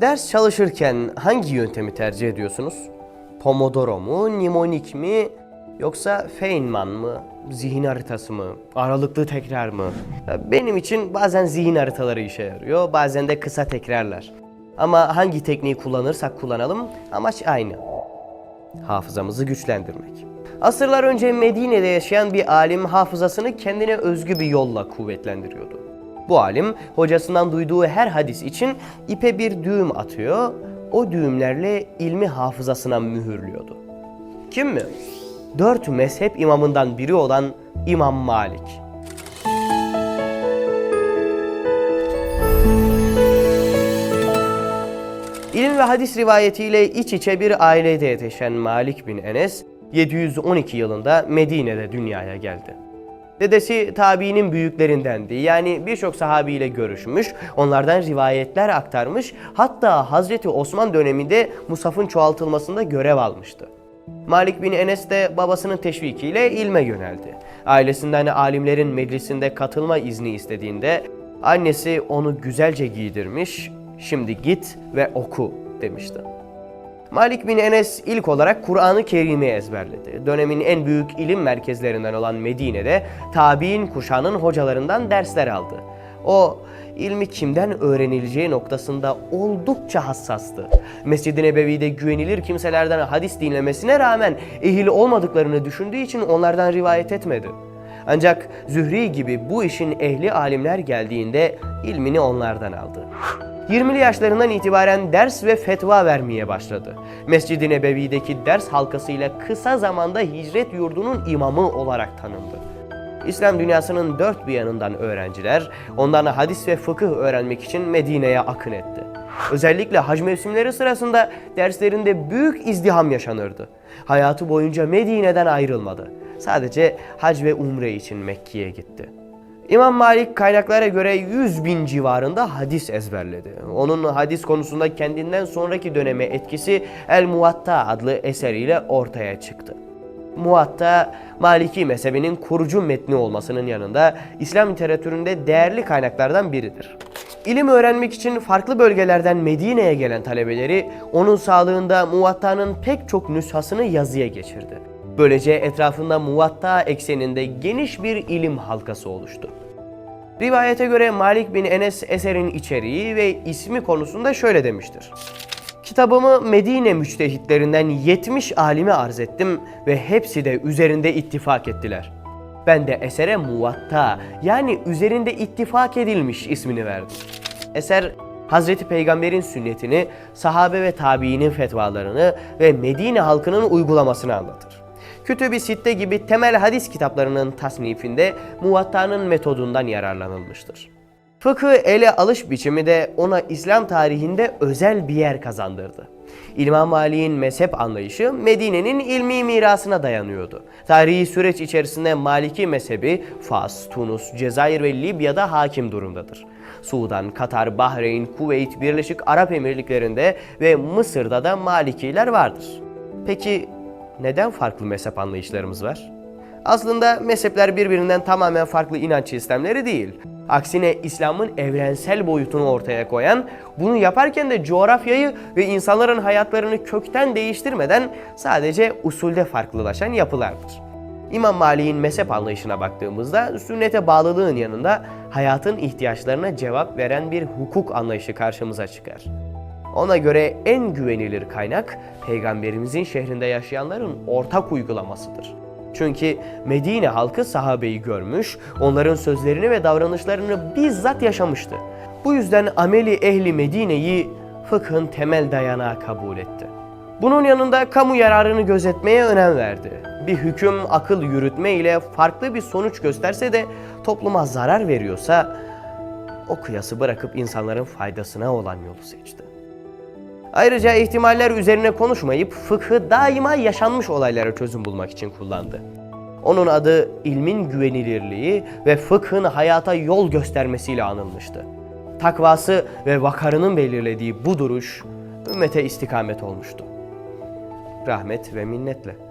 Ders çalışırken hangi yöntemi tercih ediyorsunuz? Pomodoro mu, mnemonik mi yoksa Feynman mı, zihin haritası mı, aralıklı tekrar mı? Benim için bazen zihin haritaları işe yarıyor, bazen de kısa tekrarlar. Ama hangi tekniği kullanırsak kullanalım amaç aynı. Hafızamızı güçlendirmek. Asırlar önce Medine'de yaşayan bir alim hafızasını kendine özgü bir yolla kuvvetlendiriyordu. Bu alim hocasından duyduğu her hadis için ipe bir düğüm atıyor, o düğümlerle ilmi hafızasına mühürlüyordu. Kim mi? Dört mezhep imamından biri olan İmam Malik. İlim ve hadis rivayetiyle iç içe bir ailede yetişen Malik bin Enes, 712 yılında Medine'de dünyaya geldi. Dedesi tabiinin büyüklerindendi. Yani birçok sahabiyle görüşmüş, onlardan rivayetler aktarmış, hatta Hazreti Osman döneminde Musaf'ın çoğaltılmasında görev almıştı. Malik bin Enes de babasının teşvikiyle ilme yöneldi. Ailesinden alimlerin meclisinde katılma izni istediğinde annesi onu güzelce giydirmiş, şimdi git ve oku demişti. Malik bin Enes ilk olarak Kur'an-ı Kerim'i ezberledi. Dönemin en büyük ilim merkezlerinden olan Medine'de tabi'in kuşağının hocalarından dersler aldı. O ilmi kimden öğrenileceği noktasında oldukça hassastı. Mescid-i Nebevi'de güvenilir kimselerden hadis dinlemesine rağmen ehil olmadıklarını düşündüğü için onlardan rivayet etmedi. Ancak Zühri gibi bu işin ehli alimler geldiğinde ilmini onlardan aldı. 20'li yaşlarından itibaren ders ve fetva vermeye başladı. Mescid-i Nebevi'deki ders halkasıyla kısa zamanda hicret yurdunun imamı olarak tanındı. İslam dünyasının dört bir yanından öğrenciler ondan hadis ve fıkıh öğrenmek için Medine'ye akın etti. Özellikle hac mevsimleri sırasında derslerinde büyük izdiham yaşanırdı. Hayatı boyunca Medine'den ayrılmadı. Sadece hac ve umre için Mekke'ye gitti. İmam Malik kaynaklara göre 100 bin civarında hadis ezberledi. Onun hadis konusunda kendinden sonraki döneme etkisi El Muvatta adlı eseriyle ortaya çıktı. Muvatta, Maliki mezhebinin kurucu metni olmasının yanında İslam literatüründe değerli kaynaklardan biridir. İlim öğrenmek için farklı bölgelerden Medine'ye gelen talebeleri onun sağlığında Muvatta'nın pek çok nüshasını yazıya geçirdi. Böylece etrafında Muvatta ekseninde geniş bir ilim halkası oluştu. Rivayete göre Malik bin Enes eserin içeriği ve ismi konusunda şöyle demiştir. Kitabımı Medine müçtehitlerinden 70 alime arz ettim ve hepsi de üzerinde ittifak ettiler. Ben de esere muvatta yani üzerinde ittifak edilmiş ismini verdim. Eser Hazreti Peygamber'in sünnetini, sahabe ve tabiinin fetvalarını ve Medine halkının uygulamasını anlatır. Kütüb-i Sitte gibi temel hadis kitaplarının tasnifinde Muvatta'nın metodundan yararlanılmıştır. Fıkıh ele alış biçimi de ona İslam tarihinde özel bir yer kazandırdı. İmam Malik'in mezhep anlayışı Medine'nin ilmi mirasına dayanıyordu. Tarihi süreç içerisinde Maliki mezhebi Fas, Tunus, Cezayir ve Libya'da hakim durumdadır. Sudan, Katar, Bahreyn, Kuveyt, Birleşik Arap Emirlikleri'nde ve Mısır'da da Malikiler vardır. Peki neden farklı mezhep anlayışlarımız var? Aslında mezhepler birbirinden tamamen farklı inanç sistemleri değil. Aksine İslam'ın evrensel boyutunu ortaya koyan, bunu yaparken de coğrafyayı ve insanların hayatlarını kökten değiştirmeden sadece usulde farklılaşan yapılardır. İmam Malik'in mezhep anlayışına baktığımızda sünnete bağlılığın yanında hayatın ihtiyaçlarına cevap veren bir hukuk anlayışı karşımıza çıkar. Ona göre en güvenilir kaynak peygamberimizin şehrinde yaşayanların ortak uygulamasıdır. Çünkü Medine halkı sahabeyi görmüş, onların sözlerini ve davranışlarını bizzat yaşamıştı. Bu yüzden ameli ehli Medine'yi fıkhın temel dayanağı kabul etti. Bunun yanında kamu yararını gözetmeye önem verdi. Bir hüküm akıl yürütme ile farklı bir sonuç gösterse de topluma zarar veriyorsa o kıyası bırakıp insanların faydasına olan yolu seçti. Ayrıca ihtimaller üzerine konuşmayıp fıkhı daima yaşanmış olaylara çözüm bulmak için kullandı. Onun adı ilmin güvenilirliği ve fıkhın hayata yol göstermesiyle anılmıştı. Takvası ve vakarının belirlediği bu duruş ümmete istikamet olmuştu. Rahmet ve minnetle.